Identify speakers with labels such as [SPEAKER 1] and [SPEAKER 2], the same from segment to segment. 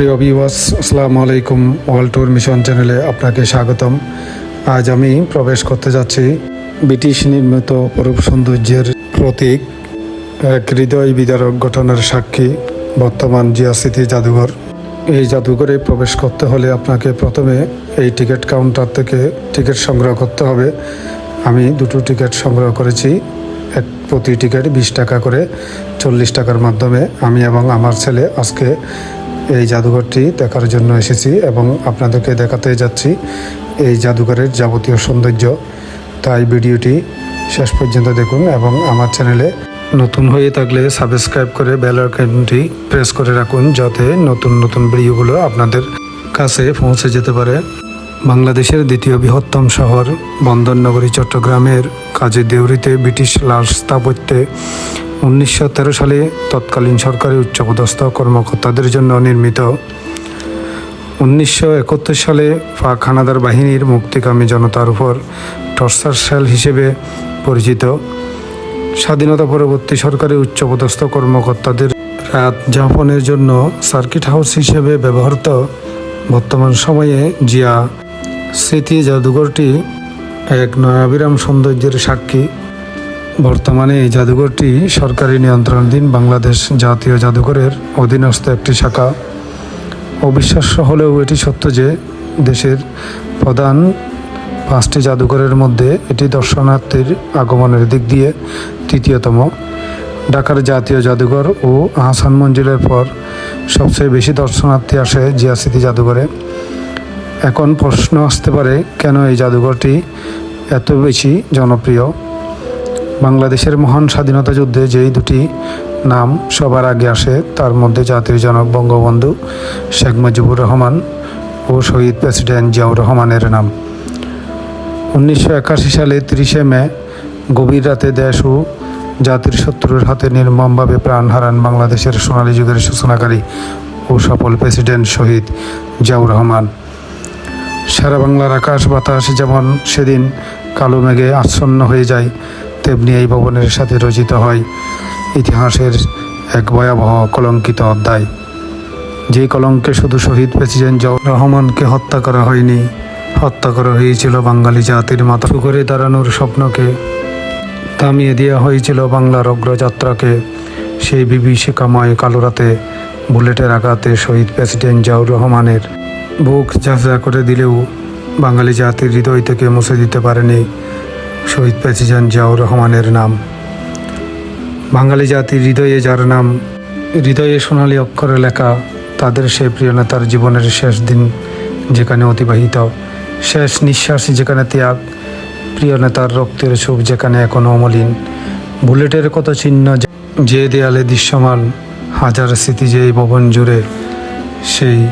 [SPEAKER 1] প্রিয় ভিউয়ার্স আসসালামু আলাইকুম ওয়ার্ল্ড ট্যুর মিশন চ্যানেলে আপনাকে স্বাগতম। আজ আমি প্রবেশ করতে যাচ্ছি ব্রিটিশ নির্মিত অপরূপ সৌন্দর্যের প্রতীক, এক হৃদয় বিদারক ঘটনার সাক্ষী, বর্তমান জিয়া স্মৃতি জাদুঘর। এই জাদুঘরে প্রবেশ করতে হলে আপনাকে প্রথমে এই টিকিট কাউন্টার থেকে টিকিট সংগ্রহ করতে হবে। আমি দুটো টিকিট সংগ্রহ করেছি, এক প্রতি টিকিট বিশ টাকা করে, চল্লিশ টাকার মাধ্যমে। আমি এবং আমার ছেলে আজকে এই জাদুঘরটি দেখার জন্য এসেছি এবং আপনাদেরকে দেখাতে যাচ্ছি এই জাদুঘরের যাবতীয় সৌন্দর্য। তাই ভিডিওটি শেষ পর্যন্ত দেখুন এবং আমার চ্যানেলে নতুন হয়ে থাকলে সাবস্ক্রাইব করে বেল আইকনটি প্রেস করে রাখুন যাতে নতুন নতুন ভিডিওগুলো আপনাদের কাছে পৌঁছে যেতে পারে। বাংলাদেশের দ্বিতীয় বৃহত্তম শহর বন্দরনগরী চট্টগ্রামের কাজী দেউরিতে ব্রিটিশ লাল স্থাপত্যে উনিশশো তেরো সালে তৎকালীন সরকারি উচ্চপদস্থ কর্মকর্তাদের জন্য নির্মিত। উনিশশো একাত্তর সালে পাক হানাদার বাহিনীর মুক্তিকামী জনতার উপর টর্চার সেল হিসেবে পরিচিত। স্বাধীনতা পরবর্তী সরকারি উচ্চপদস্থ কর্মকর্তাদের রাত যাপনের জন্য সার্কিট হাউস হিসেবে ব্যবহৃত বর্তমান সময়ে জিয়া স্মৃতি জাদুঘরটি এক নয়াবিরাম সৌন্দর্যের সাক্ষী। বর্তমানে এই জাদুঘরটি সরকারি নিয়ন্ত্রণাধীন বাংলাদেশ জাতীয় জাদুঘরের অধীনস্থ একটি শাখা। অবিশ্বাস্য হলেও এটি সত্য যে দেশের প্রধান পাঁচটি জাদুঘরের মধ্যে এটি দর্শনার্থীর আগমনের দিক দিয়ে তৃতীয়তম। ঢাকার জাতীয় জাদুঘর ও আহসান মঞ্জিলের পর সবচেয়ে বেশি দর্শনার্থী আসে জিয়া স্মৃতি জাদুঘরে। এখন প্রশ্ন আসতে পারে, কেন এই জাদুঘরটি এত বেশি জনপ্রিয়? বাংলাদেশের মহান স্বাধীনতা যুদ্ধে যেই দুটি নাম সবার আগে আসে, তার মধ্যে জাতীয় জনক বঙ্গবন্ধু শেখ মুজিবুর রহমান ও শহীদ প্রেসিডেন্ট জিয়াউর রহমানের নাম। উনিশশো একাশি সালে তিরিশে মে, গভীর রাতে দেশ ও জাতির শত্রুর হাতে নির্মমভাবে প্রাণ হারান বাংলাদেশের সোনালী যুগের সূচনাকারী ও সফল প্রেসিডেন্ট শহীদ জিয়াউর রহমান। সারা বাংলার আকাশ বাতাস যেমন সেদিন কালো মেঘে আচ্ছন্ন হয়ে যায় তেমনি এই ভবনের সাথে রচিত হয় ইতিহাসের এক ভয়াবহ কলঙ্কিত অধ্যায়। যে কলঙ্কে শুধু শহীদ প্রেসিডেন্ট জিয়াউর রহমানকে হত্যা করা হয়নি, হত্যা করা হয়েছিল বাঙালি জাতির মাথা করে দাঁড়ানোর স্বপ্নকে, থামিয়ে দেওয়া হয়েছিল বাংলার অগ্রযাত্রাকে। সেই বিভীষিকাময় কালো রাতে বুলেটের আঘাতে শহীদ প্রেসিডেন্ট জিয়াউর রহমানের বুক ঝাঁঝা করে দিলেও বাঙালি জাতির হৃদয় থেকে মুছে দিতে পারেনি শহীদ প্রেসিডেন্ট জিয়াউর রহমানের নাম। বাঙালি জাতির হৃদয়ে যার নাম, হৃদয়ে সোনালী অক্ষরে লেখা, তাদের সেই প্রিয় নেতার জীবনের শেষ দিন যেখানে অতিবাহিত, শেষ নিঃশ্বাস যেখানে ত্যাগ, প্রিয় নেতার রক্তের সুখ যেখানে এখনও অমলিন। বুলেটের কত চিহ্ন যে- দেয়ালে দৃশ্যমান, হাজার স্মৃতি যে এই ভবন জুড়ে, সেই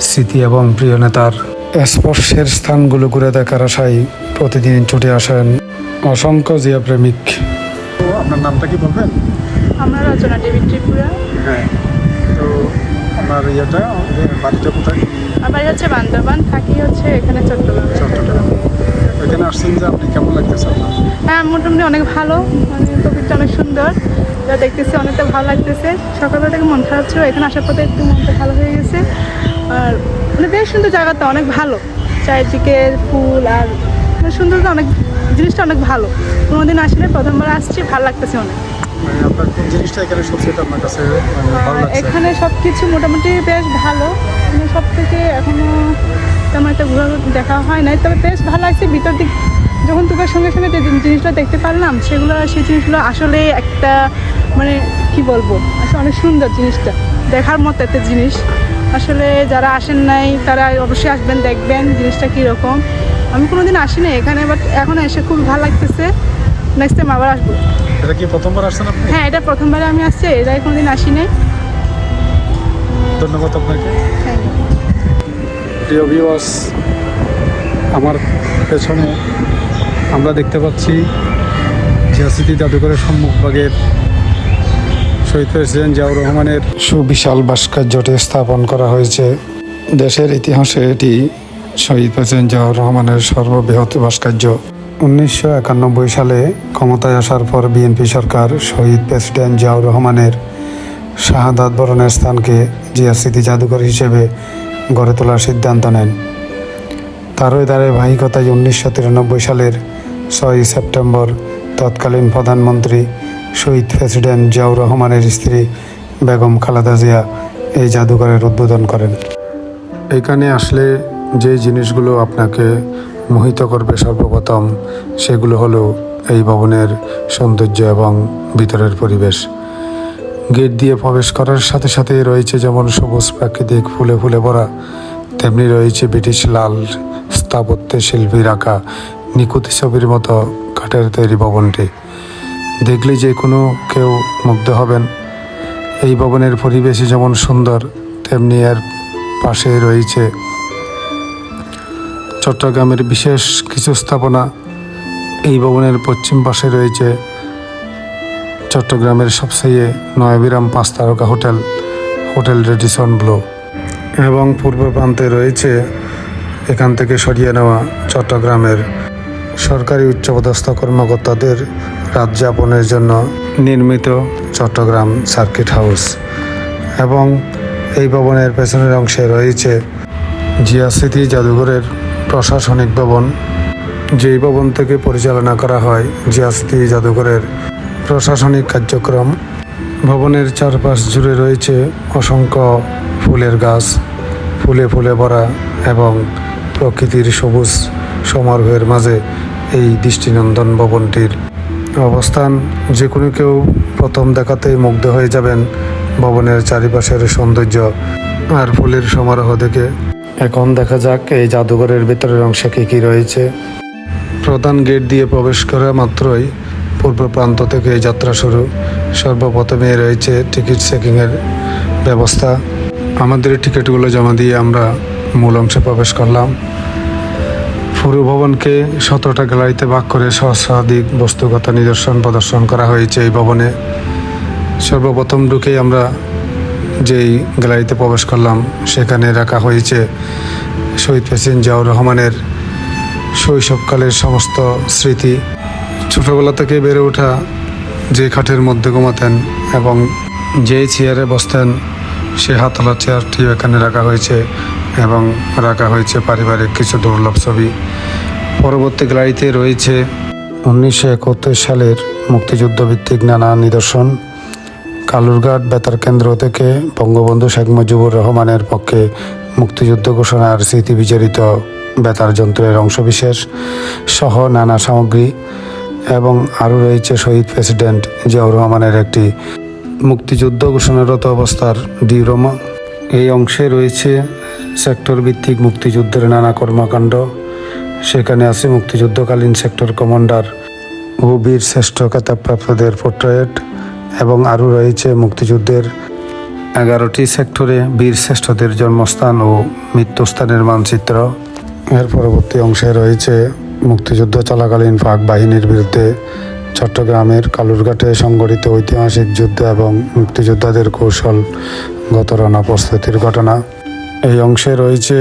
[SPEAKER 1] স্মৃতি এবং প্রিয় নেতার স্পর্শের স্থানগুলো ঘুরে দেখার আশায় প্রতিদিন ছুটে আসেন অসংখ্য জিয়া প্রেমিক।
[SPEAKER 2] তো আপনার নামটা কি বলবেন?
[SPEAKER 3] আমরা রচনা দেবী ত্রিপুরা।
[SPEAKER 2] হ্যাঁ তো আপনার ইয়েটা বাড়িটা কোথায়?
[SPEAKER 3] আমার হচ্ছে বান্দরবান থাকি হচ্ছে এখানে চট্টগ্রামে।
[SPEAKER 2] চট্টগ্রাম। ওইখানে আসছেন যে আপনি কেমন লাগতেছে আপনার?
[SPEAKER 3] হ্যাঁ মোটামুটি অনেক ভালো মানে প্রকৃতি অনেক সুন্দর। যা দেখতেছি অনেকটা ভালো লাগতেছে। সকালবেলা থেকে মন খারাপ ছিল এখানে আসার পথে একটু মনটা ভালো হয়ে গেছে। আর মানে বেশ সুন্দর জায়গাটা অনেক ভালো। চারিদিকে ফুল আর মানে সৌন্দর্য অনেক জিনিসটা অনেক ভালো। কোনোদিন আসলে প্রথমবার আসছি ভালো লাগতেছে অনেক।
[SPEAKER 2] মানে জিনিসটা এখানে কাছে মানে
[SPEAKER 3] সব কিছু মোটামুটি বেশ ভালো। সব থেকে এখনও তেমন একটা ঘোরা দেখা হয় নাই তবে বেশ ভালো লাগছে। ভিতর দিক যখন তোকার সঙ্গে সঙ্গে যে জিনিসগুলো দেখতে পারলাম সেগুলো সেই জিনিসগুলো আসলে একটা মানে কি বলব আসলে অনেক সুন্দর জিনিসটা। দেখার মতো একটা জিনিস। আসলে যারা আসেন নাই তারা অবশ্যই আসবেন দেখবেন জিনিসটা কীরকম। আমি কোনো কোনোদিন আসিনি এখানে বাট এখন এসে খুব ভালো লাগতেছে। নেক্সট টাইম আবার আসব।
[SPEAKER 2] এটা কি প্রথমবার আসছেন আপনি?
[SPEAKER 3] হ্যাঁ এটা প্রথমবারে আমি আসছি আগে কোনোদিন আসিনি
[SPEAKER 2] ধন্যবাদ আপনাকে।
[SPEAKER 1] প্রিয় ভিউয়ার্স আমার পেছনে আমরা দেখতে পাচ্ছি জিয়া স্মৃতি জাদুঘরের সম্মুখভাগের শহীদ প্রেসিডেন্ট জিয়াউর রহমানের সুবিশাল ভাস্কর্যটি স্থাপন করা হয়েছে। দেশের ইতিহাসে এটি শহীদ প্রেসিডেন্ট জিয়াউর রহমানের সর্ববৃহৎ ভাস্কর্য। উনিশশো একানব্বই সালে ক্ষমতায় আসার পর বিএনপি সরকার শহীদ প্রেসিডেন্ট জিয়াউর রহমানের শাহাদাত বরণের স্থানকে জিয়া স্মৃতি জাদুঘর হিসেবে গড়ে তোলার সিদ্ধান্ত নেন। তারই ধারাবাহিকতায় উনিশশো তিরানব্বই সালের ছয়ই সেপ্টেম্বর তৎকালীন প্রধানমন্ত্রী শহীদ প্রেসিডেন্ট জিয়াউর রহমানের স্ত্রী বেগম খালেদা জিয়া এই জাদুঘরের উদ্বোধন করেন। এখানে আসলে যে জিনিসগুলো আপনাকে মোহিত করবে সর্বপ্রথম, সেগুলো হলো এই ভবনের সৌন্দর্য এবং ভিতরের পরিবেশ। গেট দিয়ে প্রবেশ করার সাথে সাথে রয়েছে যেমন সবুজ প্রাকৃতিক ফুলে ফুলে ভরা, তেমনি রয়েছে ব্রিটিশ লাল স্থাপত্যে শিল্পীর আঁকা নিকুতি ছবির মতো কাঠের তৈরি ভবনটি। দেখলে যে কোনো কেউ মুগ্ধ হবেন। এই ভবনের পরিবেশে যেমন সুন্দর, তেমনি এর পাশে রয়েছে চট্টগ্রামের বিশেষ কিছু স্থাপনা। এই ভবনের পশ্চিম পাশে রয়েছে চট্টগ্রামের সবচেয়ে নয়াবিরাম পাঁচ তারকা হোটেল হোটেল রেডিসন ব্লু। এবং পূর্ব প্রান্তে রয়েছে এখান থেকে সরিয়ে নেওয়া চট্টগ্রামের সরকারি উচ্চপদস্থ কর্মকর্তাদের রাত যাপনের জন্য নির্মিত চট্টগ্রাম সার্কিট হাউস এবং এই ভবনের পেছনের অংশে রয়েছে জিয়া স্মৃতি জাদুঘরের প্রশাসনিক ভবন। যেই ভবন থেকে পরিচালনা করা হয় জিয়া স্মৃতি জাদুঘরের প্রশাসনিক কার্যক্রম। ভবনের চারপাশ জুড়ে রয়েছে অসংখ্য ফুলের গাছ, ফুলে ফুলে ভরা এবং প্রকৃতির সবুজ সমারোহের মাঝে এই দৃষ্টিনন্দন ভবনটির অবস্থান। যে কোনো কেউ প্রথম দেখাতেই মুগ্ধ হয়ে যাবেন ভবনের চারিপাশের সৌন্দর্য আর ফুলের সমারোহ দেখে। এখন দেখা যাক এই জাদুঘরের ভেতরের অংশে কী কী রয়েছে। প্রধান গেট দিয়ে প্রবেশ করা মাত্রই পূর্ব প্রান্ত থেকে যাত্রা শুরু। সর্বপ্রথমে রয়েছে টিকিট চেকিংয়ের ব্যবস্থা। আমাদের টিকিটগুলো জমা দিয়ে আমরা মূল অংশে প্রবেশ করলাম। পুরো ভবনকে সতেরোটা গ্যালারিতে ভাগ করে সহস্রাধিক বস্তুগত নিদর্শন প্রদর্শন করা হয়েছে এই ভবনে। সর্বপ্রথম ঢুকেই আমরা যেই গ্যালারিতে প্রবেশ করলাম, সেখানে রাখা হয়েছে শহীদ প্রেসিডেন্ট জিয়াউর রহমানের শৈশবকালের সমস্ত স্মৃতি। ছোটোবেলা থেকে বেড়ে ওঠা যে খাটের মধ্যে ঘুমাতেন এবং যে চেয়ারে বসতেন, সে হাতলা চেয়ারটি এখানে রাখা হয়েছে। এবং রাখা হয়েছে পারিবারিক কিছু দুর্লভ ছবি। পরবর্তী গ্যালারিতে রয়েছে উনিশশো একাত্তর সালের মুক্তিযুদ্ধ ভিত্তিক নানা নিদর্শন। কালুরঘাট বেতার কেন্দ্র থেকে বঙ্গবন্ধু শেখ মুজিবুর রহমানের পক্ষে মুক্তিযুদ্ধ ঘোষণার স্মৃতি বিচরিত বেতার যন্ত্রের অংশবিশেষ সহ নানা সামগ্রী এবং আরও রয়েছে শহীদ প্রেসিডেন্ট জিয়াউর রহমানের একটি মুক্তিযুদ্ধ ঘোষণারত অবস্থার ডিরোমা এই অংশে রয়েছে সেক্টর ভিত্তিক মুক্তিযুদ্ধের নানা কর্মকাণ্ড। সেখানে আছে মুক্তিযুদ্ধকালীন সেক্টর কমান্ডার। ও বীর শ্রেষ্ঠ খেতাবপ্রাপ্তদের পোর্ট্রেট এবং আরও রয়েছে মুক্তিযুদ্ধের এগারোটি সেক্টরে বীর শ্রেষ্ঠদের জন্মস্থান ও মৃত্যুস্থানের মানচিত্র। এর পরবর্তী অংশে রয়েছে মুক্তিযুদ্ধ চলাকালীন পাক বাহিনীর বিরুদ্ধে চট্টগ্রামের কালুরঘাটে সংগঠিত ঐতিহাসিক যুদ্ধ এবং মুক্তিযোদ্ধাদের কৌশলগত রণা প্রস্তুতির ঘটনা। এই অংশে রয়েছে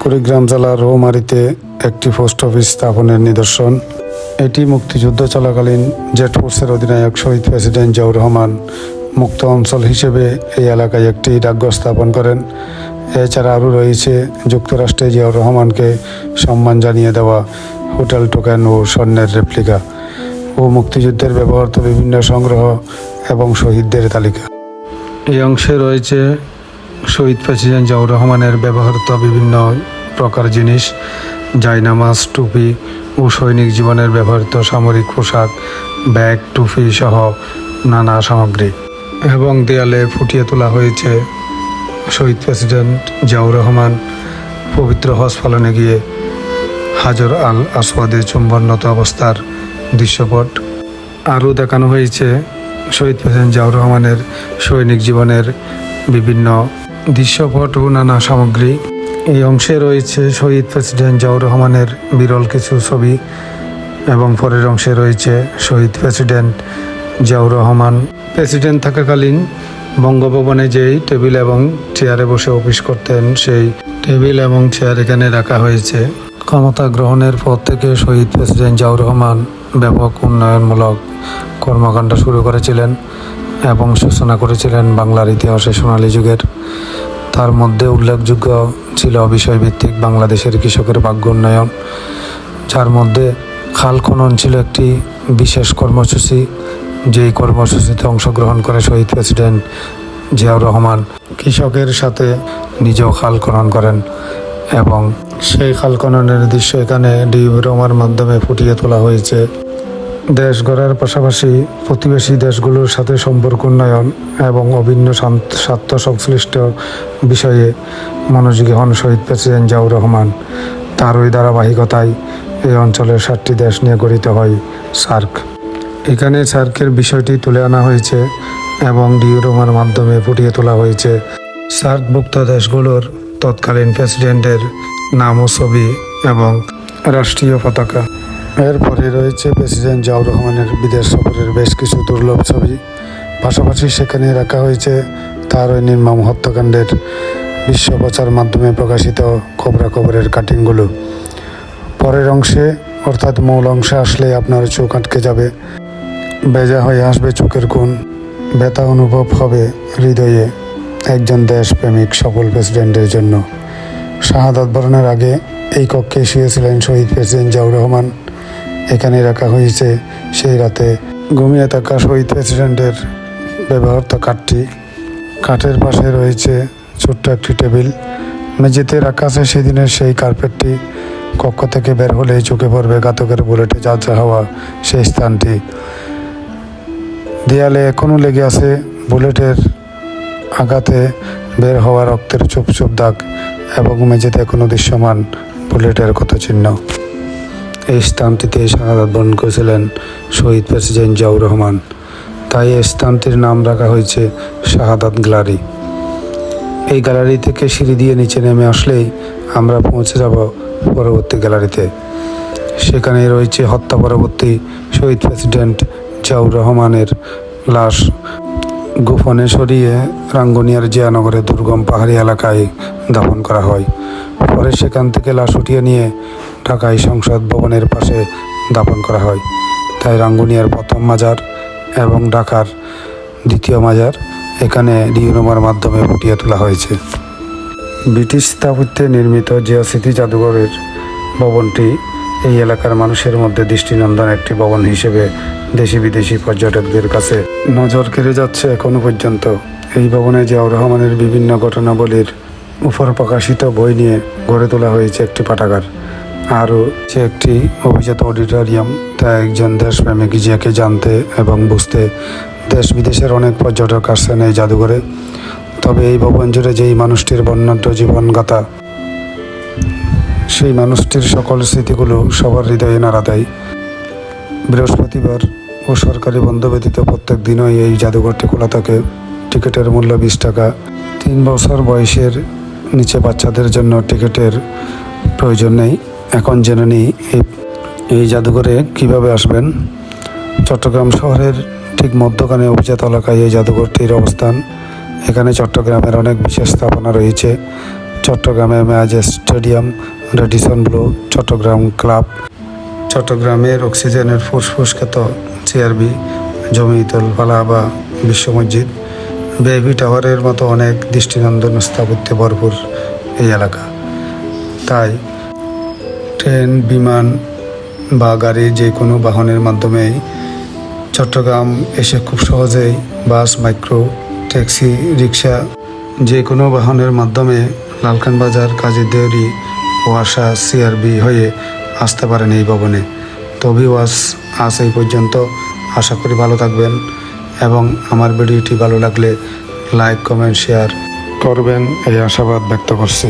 [SPEAKER 1] কুড়িগ্রাম জেলার রৌমারিতে একটি পোস্ট অফিস স্থাপনের নিদর্শন। এটি মুক্তিযুদ্ধ চলাকালীন জেট ফোর্সের অধিনায়ক শহীদ প্রেসিডেন্ট জিয়াউর রহমান মুক্ত অঞ্চল হিসেবে এই এলাকায় একটি ডাকঘর স্থাপন করেন। এছাড়া আরও রয়েছে যুক্তরাষ্ট্রে জিয়াউর রহমানকে সম্মান জানিয়ে দেওয়া হোটেল টোকেন ও স্বর্ণের রেপ্লিকা ও মুক্তিযুদ্ধের ব্যবহৃত বিভিন্ন সংগ্রহ এবং শহীদদের তালিকা। এই অংশে রয়েছে শহীদ প্রেসিডেন্ট জিয়াউর রহমানের ব্যবহৃত বিভিন্ন প্রকার জিনিস, জায়নামাজ, টুপি ও সৈনিক জীবনের ব্যবহৃত সামরিক পোশাক, ব্যাগ, টুপি সহ নানা সামগ্রী। এবং দেয়ালে ফুটিয়ে তোলা হয়েছে শহীদ প্রেসিডেন্ট জিয়াউর রহমান পবিত্র হজ পালনে গিয়ে হাজর আল আসওয়াদে চুম্বনরত অবস্থার দৃশ্যপট। আরও দেখানো হয়েছে শহীদ প্রেসিডেন্ট জিয়াউর রহমানের সৈনিক জীবনের বিভিন্ন দৃশ্যপট ও নানা সামগ্রী। এই অংশে রয়েছে শহীদ প্রেসিডেন্ট জিয়াউর রহমানের বিরল কিছু ছবি এবং পরের অংশে রয়েছে শহীদ প্রেসিডেন্ট জিয়াউর রহমান। প্রেসিডেন্ট থাকাকালীন বঙ্গভবনে যেই টেবিল এবং চেয়ারে বসে অফিস করতেন, সেই টেবিল এবং চেয়ার এখানে রাখা হয়েছে। ক্ষমতা গ্রহণের পর থেকে শহীদ প্রেসিডেন্ট জিয়াউর রহমান ব্যাপক উন্নয়নমূলক কর্মকাণ্ড শুরু করেছিলেন। এবং সূচনা করেছিলেন বাংলার ইতিহাসে সোনালী যুগের। তার মধ্যে উল্লেখযোগ্য ছিল বিষয়ভিত্তিক বাংলাদেশের কৃষকের ভাগ্য উন্নয়ন, যার মধ্যে খাল খনন ছিল একটি বিশেষ কর্মসূচি, যেই কর্মসূচিতে অংশগ্রহণ করে শহীদ প্রেসিডেন্ট জিয়াউর রহমান কৃষকের সাথে নিজেও খাল খনন করেন এবং সেই খাল খননের দৃশ্য এখানে ডিউরোমার মাধ্যমে ফুটিয়ে তোলা হয়েছে। দেশ গড়ার পাশাপাশি প্রতিবেশী দেশগুলোর সাথে সম্পর্ক উন্নয়ন এবং অভিন্ন স্বার্থ সংশ্লিষ্ট বিষয়ে মনোযোগী হন শহীদ প্রেসিডেন্ট জিয়াউর রহমান। তার ওই ধারাবাহিকতায় এই অঞ্চলের সাতটি দেশ নিয়ে গঠিত হয় সার্ক। এখানে সার্কের বিষয়টি তুলে আনা হয়েছে এবং ডিউরোমার মাধ্যমে ফুটিয়ে তোলা হয়েছে। সার্কভুক্ত দেশগুলোর তৎকালীন প্রেসিডেন্টের নাম ও ছবি এবং রাষ্ট্রীয় পতাকা। এরপরে রয়েছে প্রেসিডেন্ট জিয়াউর রহমানের বিদেশ সফরের বেশ কিছু দুর্লভ ছবি। পাশাপাশি সেখানে রাখা হয়েছে তার ওই নির্মম হত্যাকাণ্ডের বিশ্ব প্রচার মাধ্যমে প্রকাশিত খবরাখবরের কাটিংগুলো। পরের অংশে, অর্থাৎ মূল অংশে আসলে আপনার চোখ আটকে যাবে। বেজা হয়ে আসবে চোখের কোণ। ব্যথা অনুভব হবে হৃদয়ে একজন দেশপ্রেমিক সফল প্রেসিডেন্টের জন্য। শাহাদাত বরণের আগে এই কক্ষে শুয়েছিলেন শহীদ প্রেসিডেন্ট জিয়াউর রহমান। এখানে রাখা হয়েছে। সেই রাতে ঘুমিয়ে থাকা শহীদ প্রেসিডেন্টের ব্যবহৃত কাঠটি। কাঠের পাশে রয়েছে ছোট্ট একটি টেবিল। মেঝেতে রাখা আছে সেদিনের সেই কার্পেটটি কক্ষ থেকে বের হলেই চোখে পড়বে ঘাতকের বুলেটে যা যা হওয়া সেই স্থানটি। দেয়ালে এখনও লেগে আছে বুলেটের আঘাতে বের হওয়া রক্তের চুপ চুপ দাগ এবং মেঝেতে এখনও দৃশ্যমান বুলেটের ক্ষত চিহ্ন। এই স্থানটিতে শাহাদাত বরণ করেছিলেন শহীদ প্রেসিডেন্ট জিয়াউর রহমান। তাই এই স্থানটির নাম রাখা হয়েছে শাহাদাত গ্যালারি। এই গ্যালারি থেকে সিঁড়ি দিয়ে নিচে নেমে আসলেই আমরা পৌঁছে যাব পরবর্তী গ্যালারিতে। সেখানে রয়েছে হত্যা পরবর্তী শহীদ প্রেসিডেন্ট জিয়াউর রহমানের লাশ। গোপনে সরিয়ে রাঙ্গুনিয়ার জিয়ানগরের দুর্গম পাহাড়ি এলাকায় দাফন করা হয়। পরে সেখান থেকে লাশ উঠিয়ে নিয়ে ঢাকায় সংসদ ভবনের পাশে দাপন করা হয়। তাই রাঙ্গুনিয়ার প্রথম মাজার এবং ঢাকার দ্বিতীয় মাজার এখানে ডিউনোমার মাধ্যমে ফুটিয়ে তোলা হয়েছে। ব্রিটিশ স্থাপত্যে নির্মিত জিয়া স্মৃতি জাদুঘরের ভবনটি এই এলাকার মানুষের মধ্যে দৃষ্টিনন্দন একটি ভবন হিসেবে দেশি বিদেশি পর্যটকদের কাছে নজর কেড়ে যাচ্ছে এখনও পর্যন্ত। এই ভবনে জিয়াউর রহমানের বিভিন্ন ঘটনাবলীর উপর প্রকাশিত বই নিয়ে গড়ে তোলা হয়েছে একটি পাঠাগার। আরও সে একটি অভিজাত অডিটোরিয়াম তা একজন দেশপ্রেমিক জিয়াকে জানতে এবং বুঝতে দেশ বিদেশের অনেক পর্যটক আসছেন এই জাদুঘরে। তবে এই ভবন জুড়ে যেই মানুষটির বর্ণাঢ্য জীবনগাথা, সেই মানুষটির সকল স্মৃতিগুলো সবার হৃদয়ে নাড়া দেয়। বৃহস্পতিবার ও সরকারি বন্ধ ব্যতীত প্রত্যেক দিনই এই জাদুঘরটি খোলা থাকে। টিকিটের মূল্য বিশ টাকা। তিন বছর বয়সের নিচে বাচ্চাদের জন্য টিকিটের প্রয়োজন নেই। এখন জেনে নিই এই জাদুঘরে কীভাবে আসবেন। চট্টগ্রাম শহরের ঠিক মধ্যখানে অভিজাত এলাকায় এই জাদুঘরটির অবস্থান। এখানে চট্টগ্রামের অনেক বিশেষ স্থাপনা রয়েছে। চট্টগ্রামে ম্যাজ stadium, Radisson Blu, Chattogram club, চট্টগ্রামের অক্সিজেনের ফুসফুস খ্যাত চেয়ারবি জমিতুল ফালা বা বিশ্ব মসজিদ। বেবি টাওয়ারের মতো অনেক দৃষ্টিনন্দন স্থাপত্যে ভরপুর এই এলাকা। তাই ট্রেন, বিমান বা গাড়ি যে কোনো বাহনের মাধ্যমেই চট্টগ্রাম এসে খুব সহজেই বাস, মাইক্রো, ট্যাক্সি রিক্সা যে কোনো বাহনের মাধ্যমে লালখান বাজার, কাজী দেউরি ওয়াসা সিআরবি হয়ে আসতে পারেন এই ভবনে। তবে ওয়াস আজ এই পর্যন্ত। আশা করি ভালো থাকবেন। এবং আমার ভিডিওটি ভালো লাগলে লাইক কমেন্ট শেয়ার করবেন। এই আশাবাদ ব্যক্ত করছি।